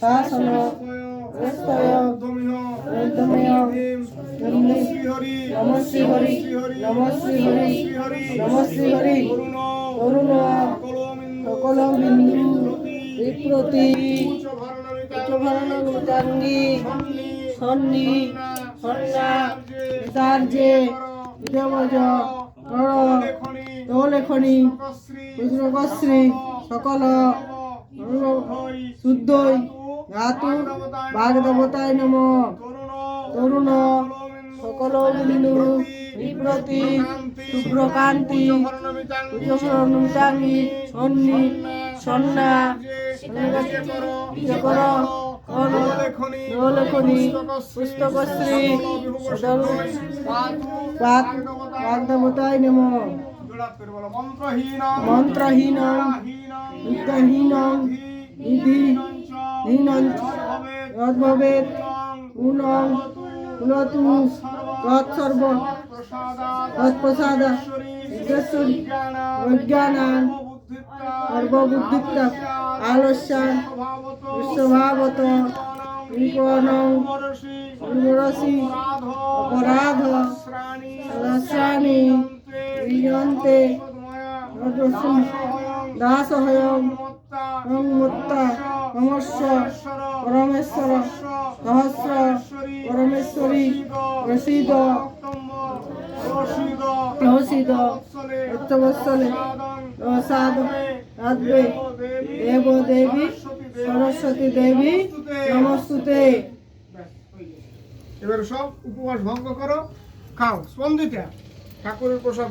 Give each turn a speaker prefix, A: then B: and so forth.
A: শাসন স্তয় ঊর্ধ্বমেয় নম শ্রীহরি নম শ্রীহরি নম শ্রীহরি অরুণ সকল বিন্দু বিপ্রতি উচ্চভরণী সন্নি সন্না বিসার্যে বিজবজ গণ দোলেখনি রুদ্রকশ্রী সকল শুদ্ধই ধাতু বাগদেবতায় নম। তরুণ সকল বিন্দু বিপ্রতি শুভ্রকান্তি সন্নি, সন্না দোলেখনি পুস্তকশ্রী বাগদেবতায় নম।
B: মন্ত্রহীন,
A: বিদ্যাহীন, নিধি যদ্ভবেত গুণং কুলতু তৎসর্ব তৎপ্রসাদ সিদ্ধেশ্বরী অজ্ঞানান সর্ববুদ্ধিত্ব আলস্যান বিশ্বভাবত বিপণং উর্বরসি অপরাধ রসানি বিজন্তে দাসহয়ং মুত্তা নমস্য পরমেশ্বর সহস্র পরমেশ্বরী প্রসিদ প্রসিদ উত্তবৎসলে প্রসাদ আদ্বে দেব দেবী সরস্বতী দেবী নমস্তুতে।
B: এবার সব উপবাস ভঙ্গ করো খাও স্পন্দিতা ঠাকুরের প্রসাদ